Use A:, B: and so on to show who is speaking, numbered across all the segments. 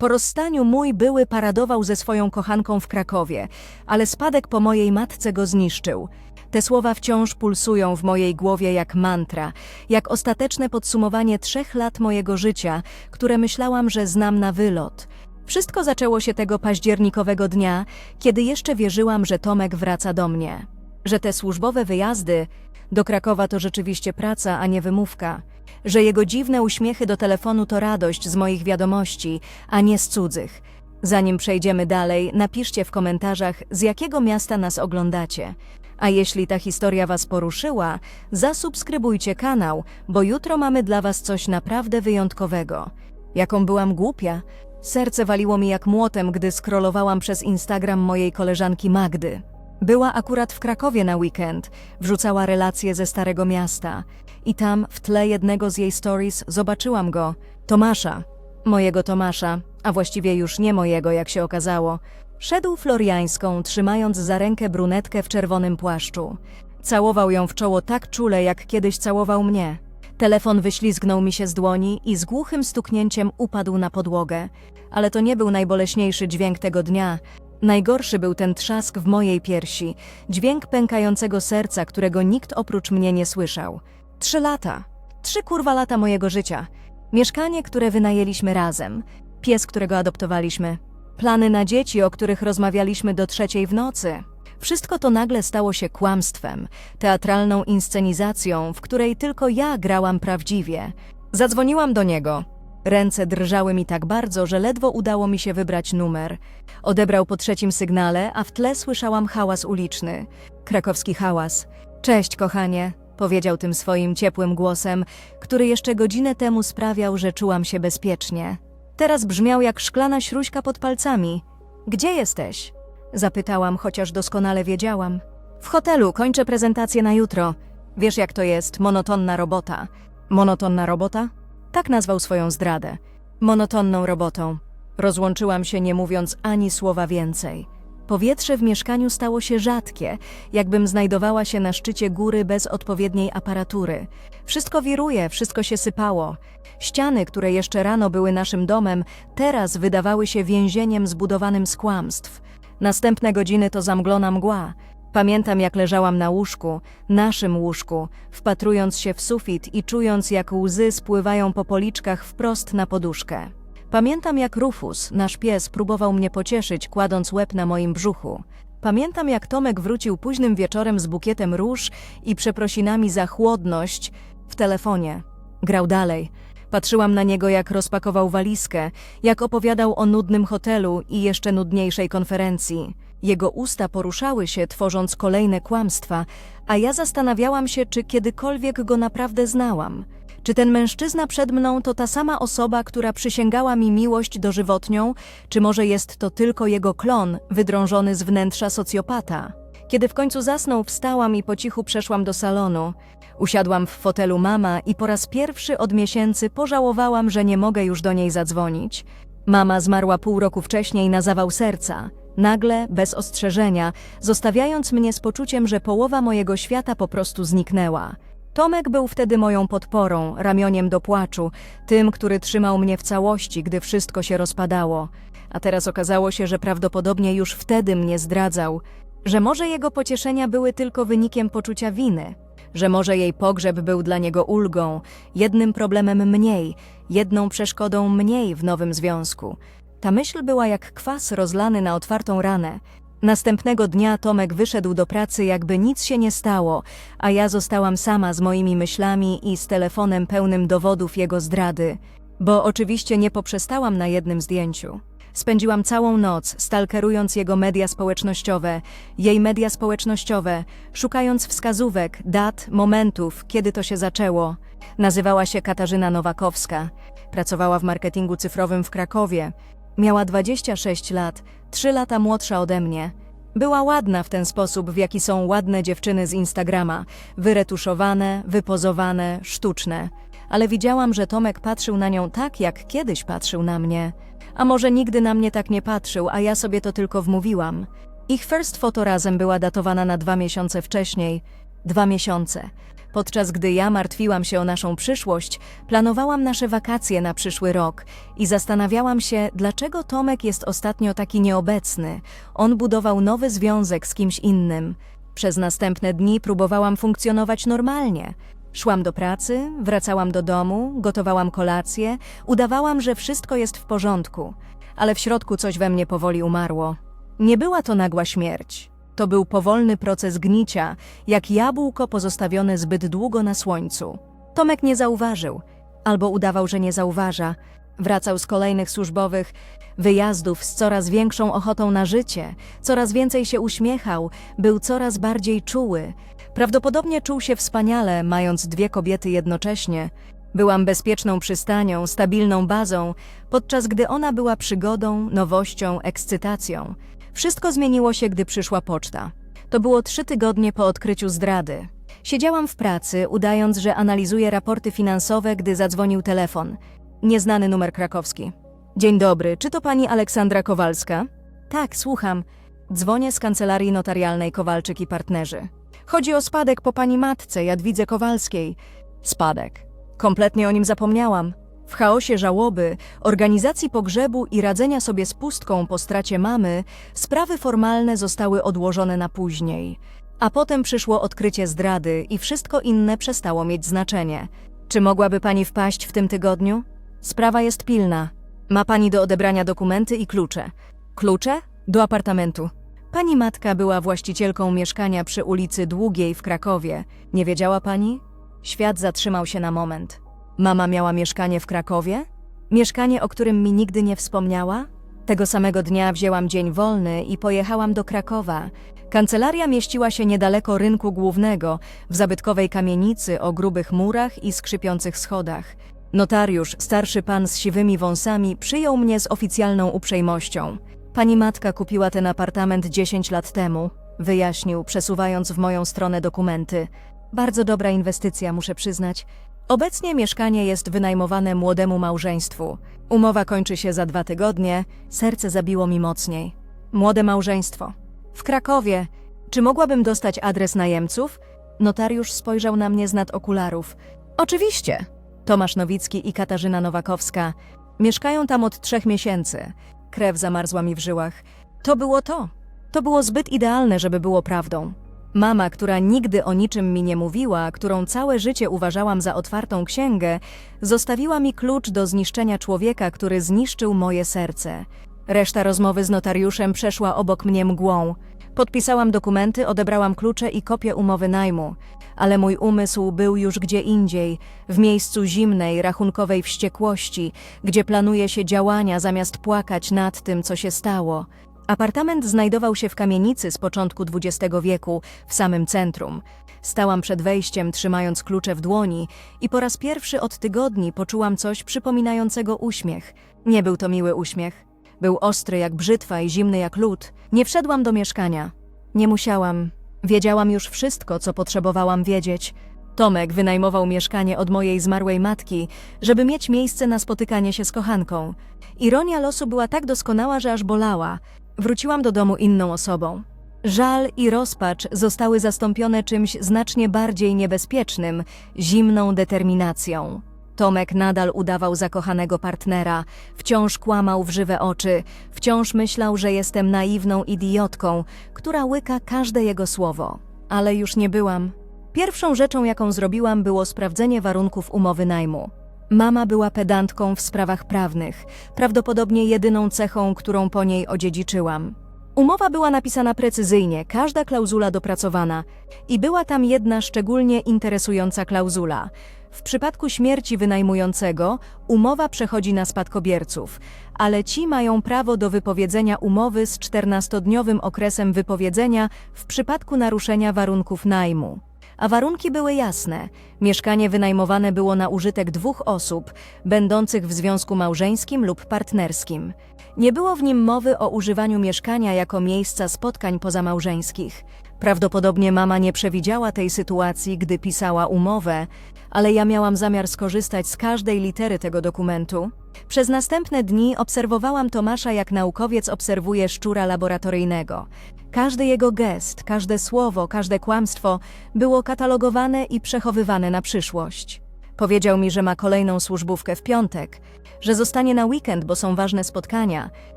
A: Po rozstaniu mój były paradował ze swoją kochanką w Krakowie, ale spadek po mojej matce go zniszczył. Te słowa wciąż pulsują w mojej głowie jak mantra, jak ostateczne podsumowanie trzech lat mojego życia, które myślałam, że znam na wylot. Wszystko zaczęło się tego październikowego dnia, kiedy jeszcze wierzyłam, że Tomek wraca do mnie. Że te służbowe wyjazdy do Krakowa to rzeczywiście praca, a nie wymówka. Że jego dziwne uśmiechy do telefonu to radość z moich wiadomości, a nie z cudzych. Zanim przejdziemy dalej, napiszcie w komentarzach, z jakiego miasta nas oglądacie. A jeśli ta historia Was poruszyła, zasubskrybujcie kanał, bo jutro mamy dla Was coś naprawdę wyjątkowego. Jaką byłam głupia. Serce waliło mi jak młotem, gdy scrollowałam przez Instagram mojej koleżanki Magdy. Była akurat w Krakowie na weekend, wrzucała relacje ze Starego Miasta. I tam, w tle jednego z jej stories, zobaczyłam go, Tomasza. Mojego Tomasza, a właściwie już nie mojego, jak się okazało. Szedł floriańską, trzymając za rękę brunetkę w czerwonym płaszczu. Całował ją w czoło tak czule, jak kiedyś całował mnie. Telefon wyślizgnął mi się z dłoni i z głuchym stuknięciem upadł na podłogę. Ale to nie był najboleśniejszy dźwięk tego dnia. Najgorszy był ten trzask w mojej piersi, dźwięk pękającego serca, którego nikt oprócz mnie nie słyszał. Trzy lata. Trzy kurwa lata mojego życia. Mieszkanie, które wynajęliśmy razem. Pies, którego adoptowaliśmy. Plany na dzieci, o których rozmawialiśmy do trzeciej w nocy. Wszystko to nagle stało się kłamstwem, teatralną inscenizacją, w której tylko ja grałam prawdziwie. Zadzwoniłam do niego. Ręce drżały mi tak bardzo, że ledwo udało mi się wybrać numer. Odebrał po trzecim sygnale, a w tle słyszałam hałas uliczny. Krakowski hałas. Cześć, kochanie, powiedział tym swoim ciepłym głosem, który jeszcze godzinę temu sprawiał, że czułam się bezpiecznie. Teraz brzmiał jak szklana śruśka pod palcami. Gdzie jesteś? Zapytałam, chociaż doskonale wiedziałam. W hotelu, kończę prezentację na jutro. Wiesz jak to jest, monotonna robota. Monotonna robota? Tak nazwał swoją zdradę. Monotonną robotą. Rozłączyłam się, nie mówiąc ani słowa więcej. Powietrze w mieszkaniu stało się rzadkie, jakbym znajdowała się na szczycie góry bez odpowiedniej aparatury. Wszystko wiruje, wszystko się sypało. Ściany, które jeszcze rano były naszym domem, teraz wydawały się więzieniem zbudowanym z kłamstw. Następne godziny to zamglona mgła. Pamiętam, jak leżałam na łóżku, naszym łóżku, wpatrując się w sufit i czując, jak łzy spływają po policzkach wprost na poduszkę. Pamiętam, jak Rufus, nasz pies, próbował mnie pocieszyć, kładąc łeb na moim brzuchu. Pamiętam, jak Tomek wrócił późnym wieczorem z bukietem róż i przeprosinami za chłodność w telefonie. Grał dalej. Patrzyłam na niego, jak rozpakował walizkę, jak opowiadał o nudnym hotelu i jeszcze nudniejszej konferencji. Jego usta poruszały się, tworząc kolejne kłamstwa, a ja zastanawiałam się, czy kiedykolwiek go naprawdę znałam. Czy ten mężczyzna przed mną to ta sama osoba, która przysięgała mi miłość dożywotnią, czy może jest to tylko jego klon, wydrążony z wnętrza socjopata? Kiedy w końcu zasnął, wstałam i po cichu przeszłam do salonu. Usiadłam w fotelu mama i po raz pierwszy od miesięcy pożałowałam, że nie mogę już do niej zadzwonić. Mama zmarła pół roku wcześniej na zawał serca. Nagle, bez ostrzeżenia, zostawiając mnie z poczuciem, że połowa mojego świata po prostu zniknęła. Tomek był wtedy moją podporą, ramioniem do płaczu, tym, który trzymał mnie w całości, gdy wszystko się rozpadało. A teraz okazało się, że prawdopodobnie już wtedy mnie zdradzał, że może jego pocieszenia były tylko wynikiem poczucia winy, że może jej pogrzeb był dla niego ulgą, jednym problemem mniej, jedną przeszkodą mniej w nowym związku. Ta myśl była jak kwas rozlany na otwartą ranę. Następnego dnia Tomek wyszedł do pracy, jakby nic się nie stało, a ja zostałam sama z moimi myślami i z telefonem pełnym dowodów jego zdrady. Bo oczywiście nie poprzestałam na jednym zdjęciu. Spędziłam całą noc, stalkerując jego media społecznościowe, jej media społecznościowe, szukając wskazówek, dat, momentów, kiedy to się zaczęło. Nazywała się Katarzyna Nowakowska. Pracowała w marketingu cyfrowym w Krakowie. Miała 26 lat, 3 lata młodsza ode mnie. Była ładna w ten sposób, w jaki są ładne dziewczyny z Instagrama, wyretuszowane, wypozowane, sztuczne. Ale widziałam, że Tomek patrzył na nią tak, jak kiedyś patrzył na mnie. A może nigdy na mnie tak nie patrzył, a ja sobie to tylko wmówiłam. Ich first photo razem była datowana na dwa miesiące wcześniej. Dwa miesiące. Podczas gdy ja martwiłam się o naszą przyszłość, planowałam nasze wakacje na przyszły rok i zastanawiałam się, dlaczego Tomek jest ostatnio taki nieobecny. On budował nowy związek z kimś innym. Przez następne dni próbowałam funkcjonować normalnie. Szłam do pracy, wracałam do domu, gotowałam kolację, udawałam, że wszystko jest w porządku, ale w środku coś we mnie powoli umarło. Nie była to nagła śmierć. To był powolny proces gnicia, jak jabłko pozostawione zbyt długo na słońcu. Tomek nie zauważył, albo udawał, że nie zauważa. Wracał z kolejnych służbowych wyjazdów z coraz większą ochotą na życie, coraz więcej się uśmiechał, był coraz bardziej czuły. Prawdopodobnie czuł się wspaniale, mając dwie kobiety jednocześnie. Byłam bezpieczną przystanią, stabilną bazą, podczas gdy ona była przygodą, nowością, ekscytacją. Wszystko zmieniło się, gdy przyszła poczta. To było trzy tygodnie po odkryciu zdrady. Siedziałam w pracy, udając, że analizuję raporty finansowe, gdy zadzwonił telefon. Nieznany numer krakowski. Dzień dobry, czy to pani Aleksandra Kowalska? Tak, słucham. Dzwonię z kancelarii notarialnej Kowalczyk i partnerzy. Chodzi o spadek po pani matce, Jadwidze Kowalskiej. Spadek. Kompletnie o nim zapomniałam. W chaosie żałoby, organizacji pogrzebu i radzenia sobie z pustką po stracie mamy, sprawy formalne zostały odłożone na później. A potem przyszło odkrycie zdrady i wszystko inne przestało mieć znaczenie. Czy mogłaby pani wpaść w tym tygodniu? Sprawa jest pilna. Ma pani do odebrania dokumenty i klucze. Klucze? Do apartamentu. Pani matka była właścicielką mieszkania przy ulicy Długiej w Krakowie. Nie wiedziała pani? Świat zatrzymał się na moment. Mama miała mieszkanie w Krakowie? Mieszkanie, o którym mi nigdy nie wspomniała? Tego samego dnia wzięłam dzień wolny i pojechałam do Krakowa. Kancelaria mieściła się niedaleko rynku głównego, w zabytkowej kamienicy o grubych murach i skrzypiących schodach. Notariusz, starszy pan z siwymi wąsami, przyjął mnie z oficjalną uprzejmością. Pani matka kupiła ten apartament 10 lat temu, wyjaśnił, przesuwając w moją stronę dokumenty. Bardzo dobra inwestycja, muszę przyznać. Obecnie mieszkanie jest wynajmowane młodemu małżeństwu. Umowa kończy się za dwa tygodnie, serce zabiło mi mocniej. Młode małżeństwo. W Krakowie. Czy mogłabym dostać adres najemców? Notariusz spojrzał na mnie z nad okularów. Oczywiście. Tomasz Nowicki i Katarzyna Nowakowska. Mieszkają tam od trzech miesięcy. Krew zamarzła mi w żyłach. To było to. To było zbyt idealne, żeby było prawdą. Mama, która nigdy o niczym mi nie mówiła, którą całe życie uważałam za otwartą księgę, zostawiła mi klucz do zniszczenia człowieka, który zniszczył moje serce. Reszta rozmowy z notariuszem przeszła obok mnie mgłą. Podpisałam dokumenty, odebrałam klucze i kopię umowy najmu, ale mój umysł był już gdzie indziej, w miejscu zimnej, rachunkowej wściekłości, gdzie planuje się działania zamiast płakać nad tym, co się stało. Apartament znajdował się w kamienicy z początku XX wieku, w samym centrum. Stałam przed wejściem, trzymając klucze w dłoni i po raz pierwszy od tygodni poczułam coś przypominającego uśmiech. Nie był to miły uśmiech. Był ostry jak brzytwa i zimny jak lód. Nie wszedłam do mieszkania. Nie musiałam. Wiedziałam już wszystko, co potrzebowałam wiedzieć. Tomek wynajmował mieszkanie od mojej zmarłej matki, żeby mieć miejsce na spotykanie się z kochanką. Ironia losu była tak doskonała, że aż bolała. Wróciłam do domu inną osobą. Żal i rozpacz zostały zastąpione czymś znacznie bardziej niebezpiecznym zimną determinacją. Tomek nadal udawał zakochanego partnera, wciąż kłamał w żywe oczy, wciąż myślał, że jestem naiwną idiotką, która łyka każde jego słowo. Ale już nie byłam. Pierwszą rzeczą, jaką zrobiłam, było sprawdzenie warunków umowy najmu. Mama była pedantką w sprawach prawnych, prawdopodobnie jedyną cechą, którą po niej odziedziczyłam. Umowa była napisana precyzyjnie, każda klauzula dopracowana i była tam jedna szczególnie interesująca klauzula. W przypadku śmierci wynajmującego umowa przechodzi na spadkobierców, ale ci mają prawo do wypowiedzenia umowy z 14-dniowym okresem wypowiedzenia w przypadku naruszenia warunków najmu. A warunki były jasne. Mieszkanie wynajmowane było na użytek dwóch osób, będących w związku małżeńskim lub partnerskim. Nie było w nim mowy o używaniu mieszkania jako miejsca spotkań pozamałżeńskich. Prawdopodobnie mama nie przewidziała tej sytuacji, gdy pisała umowę, ale ja miałam zamiar skorzystać z każdej litery tego dokumentu. Przez następne dni obserwowałam Tomasza, jak naukowiec obserwuje szczura laboratoryjnego. Każdy jego gest, każde słowo, każde kłamstwo było katalogowane i przechowywane na przyszłość. Powiedział mi, że ma kolejną służbówkę w piątek, że zostanie na weekend, bo są ważne spotkania,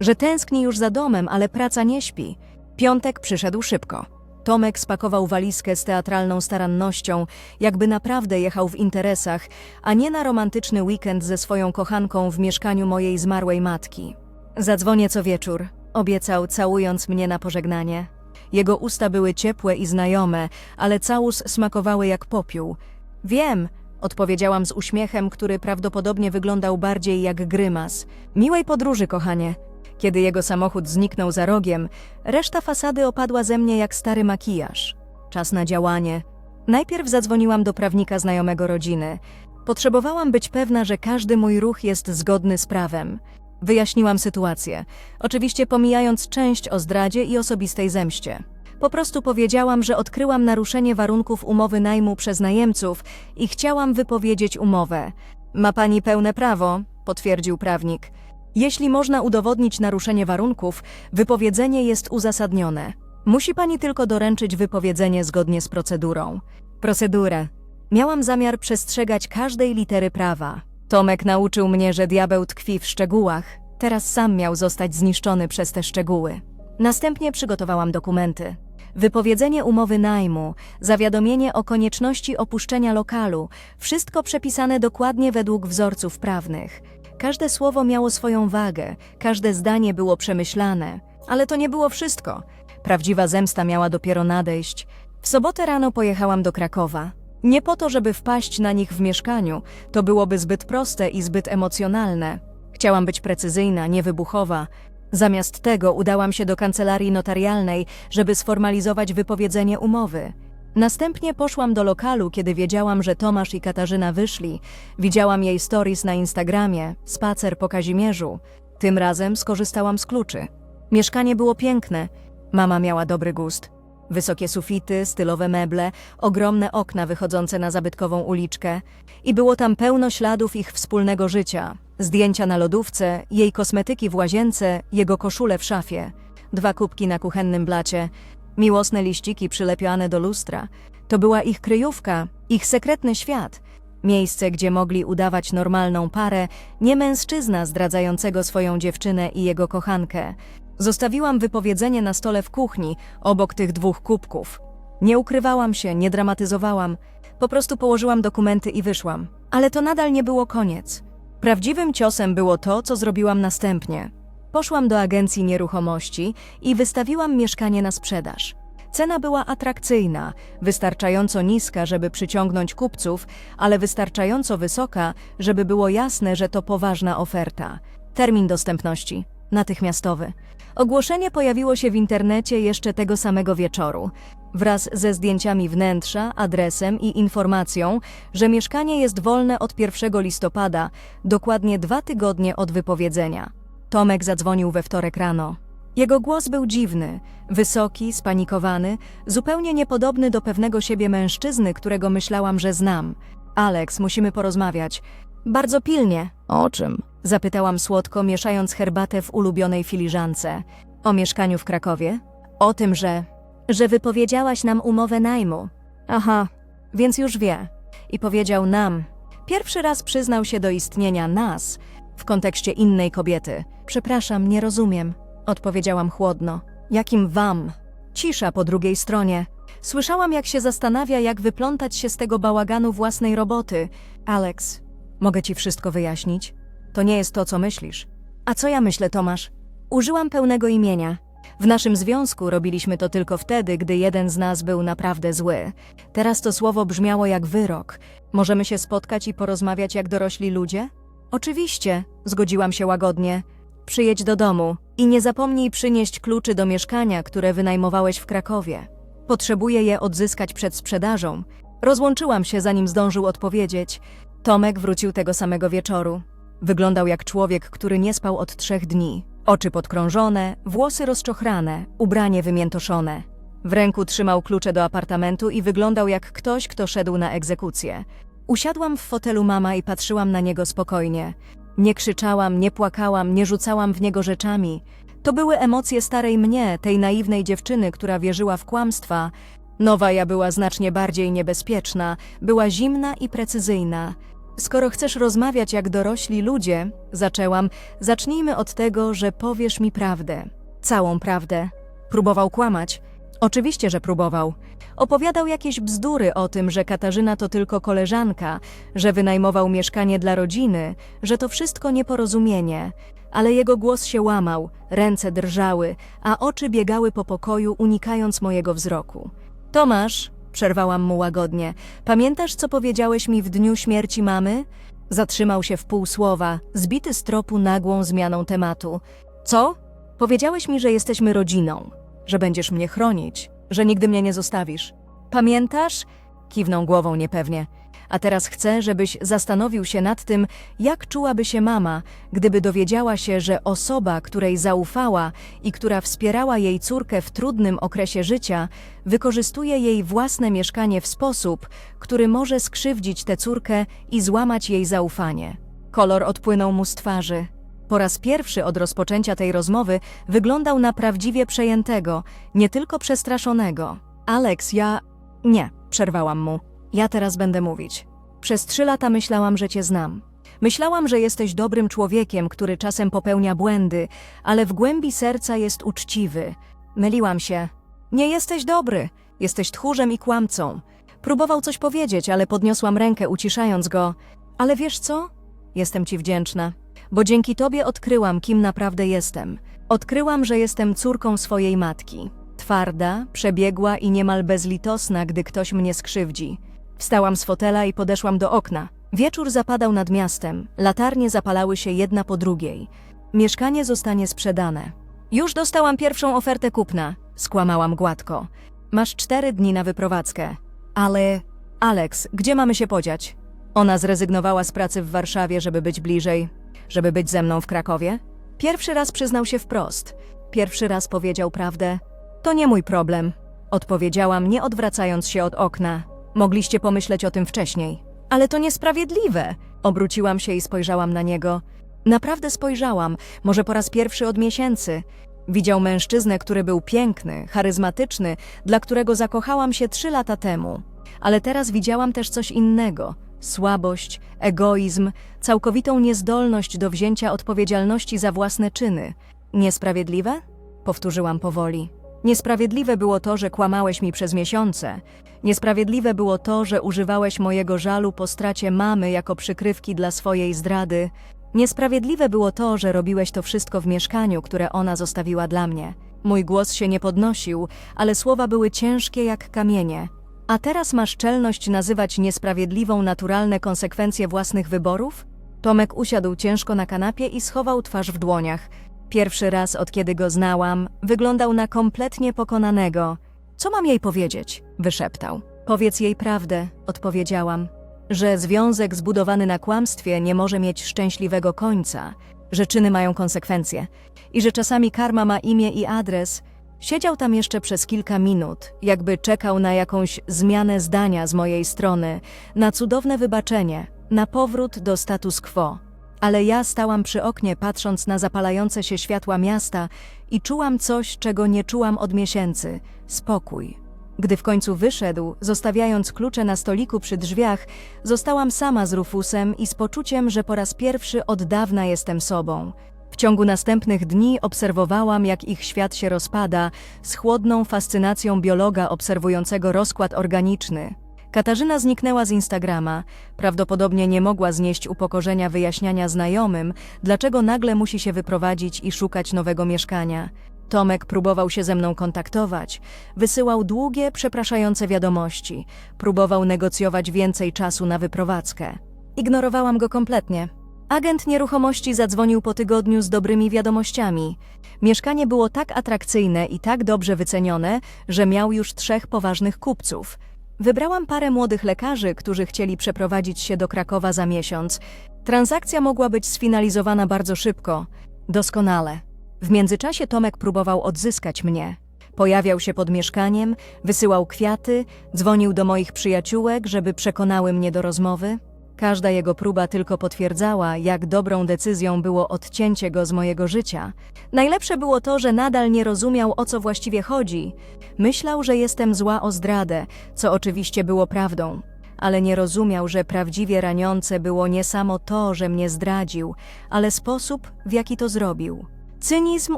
A: że tęskni już za domem, ale praca nie śpi. Piątek przyszedł szybko. Tomek spakował walizkę z teatralną starannością, jakby naprawdę jechał w interesach, a nie na romantyczny weekend ze swoją kochanką w mieszkaniu mojej zmarłej matki. Zadzwonię co wieczór, obiecał, całując mnie na pożegnanie. Jego usta były ciepłe i znajome, ale całus smakowały jak popiół. Wiem, odpowiedziałam z uśmiechem, który prawdopodobnie wyglądał bardziej jak grymas. Miłej podróży, kochanie. Kiedy jego samochód zniknął za rogiem, reszta fasady opadła ze mnie jak stary makijaż. Czas na działanie. Najpierw zadzwoniłam do prawnika znajomego rodziny. Potrzebowałam być pewna, że każdy mój ruch jest zgodny z prawem. Wyjaśniłam sytuację, oczywiście pomijając część o zdradzie i osobistej zemście. Po prostu powiedziałam, że odkryłam naruszenie warunków umowy najmu przez najemców i chciałam wypowiedzieć umowę. Ma pani pełne prawo, potwierdził prawnik. Jeśli można udowodnić naruszenie warunków, wypowiedzenie jest uzasadnione. Musi pani tylko doręczyć wypowiedzenie zgodnie z procedurą. Procedurę. Miałam zamiar przestrzegać każdej litery prawa. Tomek nauczył mnie, że diabeł tkwi w szczegółach. Teraz sam miał zostać zniszczony przez te szczegóły. Następnie przygotowałam dokumenty. Wypowiedzenie umowy najmu, zawiadomienie o konieczności opuszczenia lokalu, wszystko przepisane dokładnie według wzorców prawnych. Każde słowo miało swoją wagę, każde zdanie było przemyślane. Ale to nie było wszystko. Prawdziwa zemsta miała dopiero nadejść. W sobotę rano pojechałam do Krakowa. Nie po to, żeby wpaść na nich w mieszkaniu, to byłoby zbyt proste i zbyt emocjonalne. Chciałam być precyzyjna, niewybuchowa. Zamiast tego udałam się do kancelarii notarialnej, żeby sformalizować wypowiedzenie umowy. Następnie poszłam do lokalu, kiedy wiedziałam, że Tomasz i Katarzyna wyszli. Widziałam jej stories na Instagramie, spacer po Kazimierzu. Tym razem skorzystałam z kluczy. Mieszkanie było piękne. Mama miała dobry gust. Wysokie sufity, stylowe meble, ogromne okna wychodzące na zabytkową uliczkę. I było tam pełno śladów ich wspólnego życia. Zdjęcia na lodówce, jej kosmetyki w łazience, jego koszule w szafie. Dwa kubki na kuchennym blacie, miłosne liściki przylepione do lustra. To była ich kryjówka, ich sekretny świat. Miejsce, gdzie mogli udawać normalną parę, nie mężczyzna zdradzającego swoją dziewczynę i jego kochankę. Zostawiłam wypowiedzenie na stole w kuchni, obok tych dwóch kubków. Nie ukrywałam się, nie dramatyzowałam. Po prostu położyłam dokumenty i wyszłam. Ale to nadal nie było koniec. Prawdziwym ciosem było to, co zrobiłam następnie. Poszłam do agencji nieruchomości i wystawiłam mieszkanie na sprzedaż. Cena była atrakcyjna, wystarczająco niska, żeby przyciągnąć kupców, ale wystarczająco wysoka, żeby było jasne, że to poważna oferta. Termin dostępności natychmiastowy. Ogłoszenie pojawiło się w internecie jeszcze tego samego wieczoru, wraz ze zdjęciami wnętrza, adresem i informacją, że mieszkanie jest wolne od 1 listopada, dokładnie dwa tygodnie od wypowiedzenia. Tomek zadzwonił we wtorek rano. Jego głos był dziwny, wysoki, spanikowany, zupełnie niepodobny do pewnego siebie mężczyzny, którego myślałam, że znam. Alex, musimy porozmawiać. Bardzo pilnie.
B: O czym?
A: Zapytałam słodko, mieszając herbatę w ulubionej filiżance. O mieszkaniu w Krakowie? O tym, że... że wypowiedziałaś nam umowę najmu. Aha, więc już wie. I powiedział nam. Pierwszy raz przyznał się do istnienia nas w kontekście innej kobiety. Przepraszam, nie rozumiem. Odpowiedziałam chłodno. Jakim wam? Cisza po drugiej stronie. Słyszałam, jak się zastanawia, jak wyplątać się z tego bałaganu własnej roboty. Alex, mogę ci wszystko wyjaśnić? To nie jest to, co myślisz. A co ja myślę, Tomasz? Użyłam pełnego imienia. W naszym związku robiliśmy to tylko wtedy, gdy jeden z nas był naprawdę zły. Teraz to słowo brzmiało jak wyrok. Możemy się spotkać i porozmawiać jak dorośli ludzie? Oczywiście, zgodziłam się łagodnie. Przyjedź do domu i nie zapomnij przynieść kluczy do mieszkania, które wynajmowałeś w Krakowie. Potrzebuję je odzyskać przed sprzedażą. Rozłączyłam się, zanim zdążył odpowiedzieć. Tomek wrócił tego samego wieczoru. Wyglądał jak człowiek, który nie spał od trzech dni. Oczy podkrążone, włosy rozczochrane, ubranie wymiętoszone. W ręku trzymał klucze do apartamentu i wyglądał jak ktoś, kto szedł na egzekucję. Usiadłam w fotelu mama i patrzyłam na niego spokojnie. Nie krzyczałam, nie płakałam, nie rzucałam w niego rzeczami. To były emocje starej mnie, tej naiwnej dziewczyny, która wierzyła w kłamstwa. Nowa ja była znacznie bardziej niebezpieczna, była zimna i precyzyjna. Skoro chcesz rozmawiać jak dorośli ludzie, zaczęłam, zacznijmy od tego, że powiesz mi prawdę. Całą prawdę. Próbował kłamać. Oczywiście, że próbował. Opowiadał jakieś bzdury o tym, że Katarzyna to tylko koleżanka, że wynajmował mieszkanie dla rodziny, że to wszystko nieporozumienie. Ale jego głos się łamał, ręce drżały, a oczy biegały po pokoju, unikając mojego wzroku. Tomasz, przerwałam mu łagodnie, pamiętasz, co powiedziałeś mi w dniu śmierci mamy? Zatrzymał się w pół słowa, zbity z tropu nagłą zmianą tematu. Co? Powiedziałeś mi, że jesteśmy rodziną, że będziesz mnie chronić, że nigdy mnie nie zostawisz. Pamiętasz? Kiwnął głową niepewnie. A teraz chcę, żebyś zastanowił się nad tym, jak czułaby się mama, gdyby dowiedziała się, że osoba, której zaufała i która wspierała jej córkę w trudnym okresie życia, wykorzystuje jej własne mieszkanie w sposób, który może skrzywdzić tę córkę i złamać jej zaufanie. Kolor odpłynął mu z twarzy. Po raz pierwszy od rozpoczęcia tej rozmowy wyglądał na prawdziwie przejętego, nie tylko przestraszonego. Alex, ja. Nie, przerwałam mu. Ja teraz będę mówić. Przez trzy lata myślałam, że cię znam. Myślałam, że jesteś dobrym człowiekiem, który czasem popełnia błędy, ale w głębi serca jest uczciwy. Myliłam się. Nie jesteś dobry. Jesteś tchórzem i kłamcą. Próbował coś powiedzieć, ale podniosłam rękę, uciszając go. Ale wiesz co? Jestem ci wdzięczna, bo dzięki tobie odkryłam, kim naprawdę jestem. Odkryłam, że jestem córką swojej matki. Twarda, przebiegła i niemal bezlitosna, gdy ktoś mnie skrzywdzi. Wstałam z fotela i podeszłam do okna. Wieczór zapadał nad miastem, latarnie zapalały się jedna po drugiej. Mieszkanie zostanie sprzedane. Już dostałam pierwszą ofertę kupna, skłamałam gładko. Masz cztery dni na wyprowadzkę. Ale... Alex, gdzie mamy się podziać? Ona zrezygnowała z pracy w Warszawie, żeby być bliżej, żeby być ze mną w Krakowie? Pierwszy raz przyznał się wprost. Pierwszy raz powiedział prawdę. To nie mój problem, odpowiedziałam, nie odwracając się od okna. Mogliście pomyśleć o tym wcześniej. Ale to niesprawiedliwe! Obróciłam się i spojrzałam na niego. Naprawdę spojrzałam, może po raz pierwszy od miesięcy. Widział mężczyznę, który był piękny, charyzmatyczny, dla którego zakochałam się trzy lata temu. Ale teraz widziałam też coś innego słabość, egoizm, całkowitą niezdolność do wzięcia odpowiedzialności za własne czyny. Niesprawiedliwe? Powtórzyłam powoli. Niesprawiedliwe było to, że kłamałeś mi przez miesiące. Niesprawiedliwe było to, że używałeś mojego żalu po stracie mamy jako przykrywki dla swojej zdrady. Niesprawiedliwe było to, że robiłeś to wszystko w mieszkaniu, które ona zostawiła dla mnie. Mój głos się nie podnosił, ale słowa były ciężkie jak kamienie. A teraz masz czelność nazywać niesprawiedliwą naturalne konsekwencje własnych wyborów? Tomek usiadł ciężko na kanapie i schował twarz w dłoniach. Pierwszy raz od kiedy go znałam, wyglądał na kompletnie pokonanego. Co mam jej powiedzieć? wyszeptał. Powiedz jej prawdę, odpowiedziałam. Że związek zbudowany na kłamstwie nie może mieć szczęśliwego końca, że czyny mają konsekwencje i że czasami karma ma imię i adres. Siedział tam jeszcze przez kilka minut, jakby czekał na jakąś zmianę zdania z mojej strony, na cudowne wybaczenie, na powrót do status quo. Ale ja stałam przy oknie, patrząc na zapalające się światła miasta i czułam coś, czego nie czułam od miesięcy spokój. Gdy w końcu wyszedł, zostawiając klucze na stoliku przy drzwiach, zostałam sama z Rufusem i z poczuciem, że po raz pierwszy od dawna jestem sobą. W ciągu następnych dni obserwowałam, jak ich świat się rozpada, z chłodną fascynacją biologa obserwującego rozkład organiczny. Katarzyna zniknęła z Instagrama. Prawdopodobnie nie mogła znieść upokorzenia wyjaśniania znajomym, dlaczego nagle musi się wyprowadzić i szukać nowego mieszkania. Tomek próbował się ze mną kontaktować, wysyłał długie, przepraszające wiadomości, próbował negocjować więcej czasu na wyprowadzkę. Ignorowałam go kompletnie. Agent nieruchomości zadzwonił po tygodniu z dobrymi wiadomościami. Mieszkanie było tak atrakcyjne i tak dobrze wycenione, że miał już trzech poważnych kupców. Wybrałam parę młodych lekarzy, którzy chcieli przeprowadzić się do Krakowa za miesiąc. Transakcja mogła być sfinalizowana bardzo szybko. Doskonale. W międzyczasie Tomek próbował odzyskać mnie. Pojawiał się pod mieszkaniem, wysyłał kwiaty, dzwonił do moich przyjaciółek, żeby przekonały mnie do rozmowy. Każda jego próba tylko potwierdzała, jak dobrą decyzją było odcięcie go z mojego życia. Najlepsze było to, że nadal nie rozumiał, o co właściwie chodzi. Myślał, że jestem zła o zdradę, co oczywiście było prawdą. Ale nie rozumiał, że prawdziwie raniące było nie samo to, że mnie zdradził, ale sposób, w jaki to zrobił. Cynizm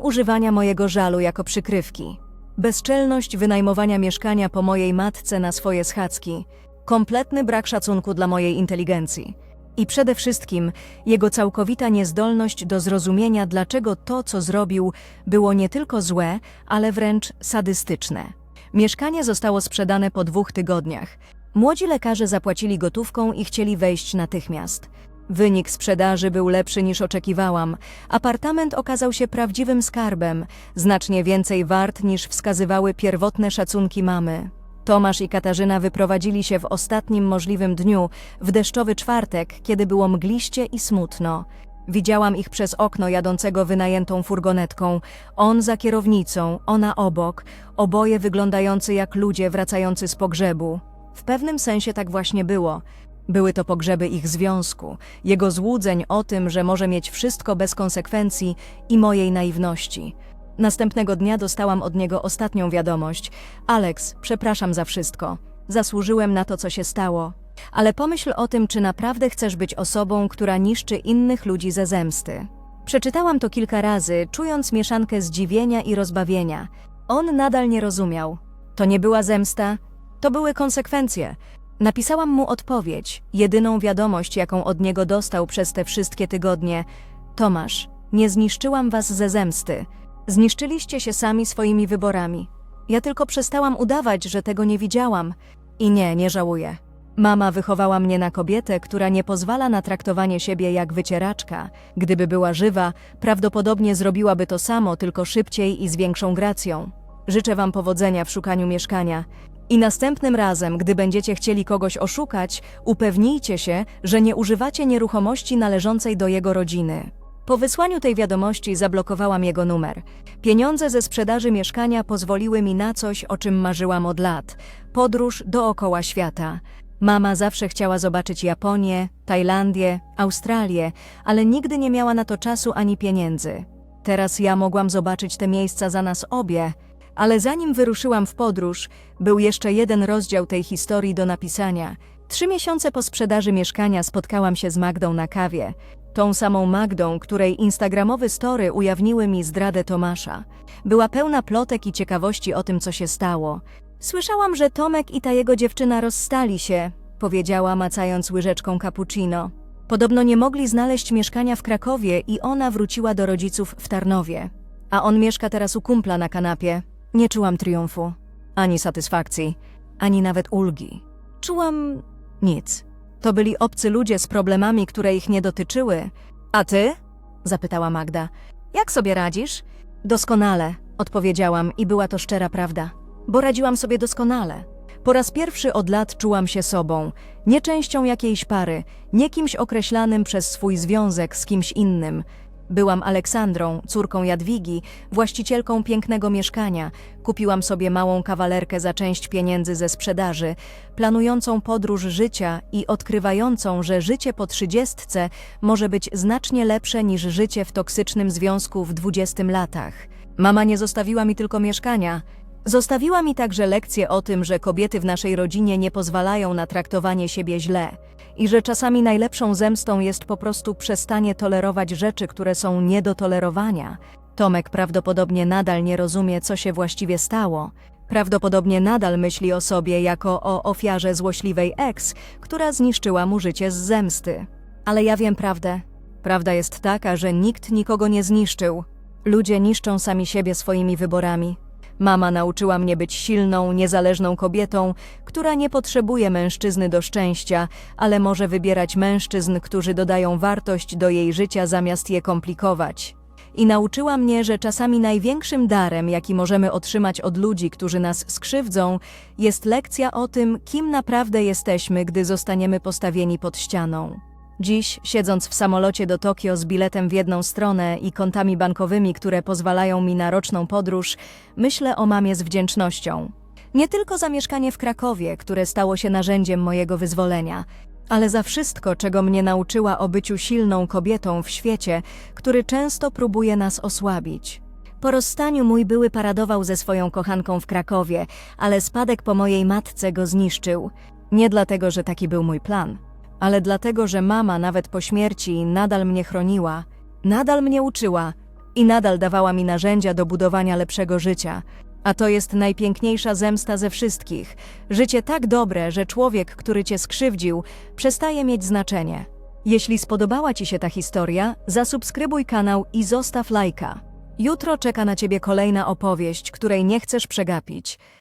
A: używania mojego żalu jako przykrywki. Bezczelność wynajmowania mieszkania po mojej matce na swoje schadzki. Kompletny brak szacunku dla mojej inteligencji. I przede wszystkim jego całkowita niezdolność do zrozumienia, dlaczego to, co zrobił, było nie tylko złe, ale wręcz sadystyczne. Mieszkanie zostało sprzedane po dwóch tygodniach. Młodzi lekarze zapłacili gotówką i chcieli wejść natychmiast. Wynik sprzedaży był lepszy niż oczekiwałam. Apartament okazał się prawdziwym skarbem, znacznie więcej wart niż wskazywały pierwotne szacunki mamy. Tomasz i Katarzyna wyprowadzili się w ostatnim możliwym dniu, w deszczowy czwartek, kiedy było mgliście i smutno. Widziałam ich przez okno jadącego wynajętą furgonetką. On za kierownicą, ona obok, oboje wyglądający jak ludzie wracający z pogrzebu. W pewnym sensie tak właśnie było. Były to pogrzeby ich związku, jego złudzeń o tym, że może mieć wszystko bez konsekwencji i mojej naiwności. Następnego dnia dostałam od niego ostatnią wiadomość. Alex, przepraszam za wszystko. Zasłużyłem na to, co się stało. Ale pomyśl o tym, czy naprawdę chcesz być osobą, która niszczy innych ludzi ze zemsty. Przeczytałam to kilka razy, czując mieszankę zdziwienia i rozbawienia. On nadal nie rozumiał. To nie była zemsta, to były konsekwencje. Napisałam mu odpowiedź, jedyną wiadomość, jaką od niego dostał przez te wszystkie tygodnie. Tomasz, nie zniszczyłam was ze zemsty. Zniszczyliście się sami swoimi wyborami. Ja tylko przestałam udawać, że tego nie widziałam. I nie, nie żałuję. Mama wychowała mnie na kobietę, która nie pozwala na traktowanie siebie jak wycieraczka. Gdyby była żywa, prawdopodobnie zrobiłaby to samo, tylko szybciej i z większą gracją. Życzę Wam powodzenia w szukaniu mieszkania. I następnym razem, gdy będziecie chcieli kogoś oszukać, upewnijcie się, że nie używacie nieruchomości należącej do jego rodziny. Po wysłaniu tej wiadomości zablokowałam jego numer. Pieniądze ze sprzedaży mieszkania pozwoliły mi na coś, o czym marzyłam od lat podróż dookoła świata. Mama zawsze chciała zobaczyć Japonię, Tajlandię, Australię, ale nigdy nie miała na to czasu ani pieniędzy. Teraz ja mogłam zobaczyć te miejsca za nas obie, ale zanim wyruszyłam w podróż, był jeszcze jeden rozdział tej historii do napisania. Trzy miesiące po sprzedaży mieszkania spotkałam się z Magdą na kawie. Tą samą Magdą, której instagramowe story ujawniły mi zdradę Tomasza. Była pełna plotek i ciekawości o tym, co się stało. Słyszałam, że Tomek i ta jego dziewczyna rozstali się, powiedziała macając łyżeczką cappuccino. Podobno nie mogli znaleźć mieszkania w Krakowie i ona wróciła do rodziców w Tarnowie. A on mieszka teraz u kumpla na kanapie. Nie czułam triumfu, ani satysfakcji, ani nawet ulgi. Czułam nic. To byli obcy ludzie z problemami, które ich nie dotyczyły. A ty? zapytała Magda. Jak sobie radzisz? Doskonale, odpowiedziałam i była to szczera prawda. Bo radziłam sobie doskonale. Po raz pierwszy od lat czułam się sobą, nie częścią jakiejś pary, nie kimś określanym przez swój związek z kimś innym. Byłam Aleksandrą, córką Jadwigi, właścicielką pięknego mieszkania. Kupiłam sobie małą kawalerkę za część pieniędzy ze sprzedaży, planującą podróż życia i odkrywającą, że życie po trzydziestce może być znacznie lepsze niż życie w toksycznym związku w dwudziestym latach. Mama nie zostawiła mi tylko mieszkania. Zostawiła mi także lekcję o tym, że kobiety w naszej rodzinie nie pozwalają na traktowanie siebie źle i że czasami najlepszą zemstą jest po prostu przestanie tolerować rzeczy, które są nie do tolerowania. Tomek prawdopodobnie nadal nie rozumie, co się właściwie stało. Prawdopodobnie nadal myśli o sobie jako o ofiarze złośliwej ex, która zniszczyła mu życie z zemsty. Ale ja wiem prawdę. Prawda jest taka, że nikt nikogo nie zniszczył. Ludzie niszczą sami siebie swoimi wyborami. Mama nauczyła mnie być silną, niezależną kobietą, która nie potrzebuje mężczyzny do szczęścia, ale może wybierać mężczyzn, którzy dodają wartość do jej życia zamiast je komplikować. I nauczyła mnie, że czasami największym darem, jaki możemy otrzymać od ludzi, którzy nas skrzywdzą, jest lekcja o tym, kim naprawdę jesteśmy, gdy zostaniemy postawieni pod ścianą. Dziś, siedząc w samolocie do Tokio z biletem w jedną stronę i kontami bankowymi, które pozwalają mi na roczną podróż, myślę o mamie z wdzięcznością. Nie tylko za mieszkanie w Krakowie, które stało się narzędziem mojego wyzwolenia, ale za wszystko, czego mnie nauczyła o byciu silną kobietą w świecie, który często próbuje nas osłabić. Po rozstaniu mój były paradował ze swoją kochanką w Krakowie, ale spadek po mojej matce go zniszczył. Nie dlatego, że taki był mój plan, ale dlatego, że mama nawet po śmierci nadal mnie chroniła, nadal mnie uczyła i nadal dawała mi narzędzia do budowania lepszego życia. A to jest najpiękniejsza zemsta ze wszystkich. Życie tak dobre, że człowiek, który cię skrzywdził, przestaje mieć znaczenie. Jeśli spodobała Ci się ta historia, zasubskrybuj kanał i zostaw lajka. Jutro czeka na Ciebie kolejna opowieść, której nie chcesz przegapić.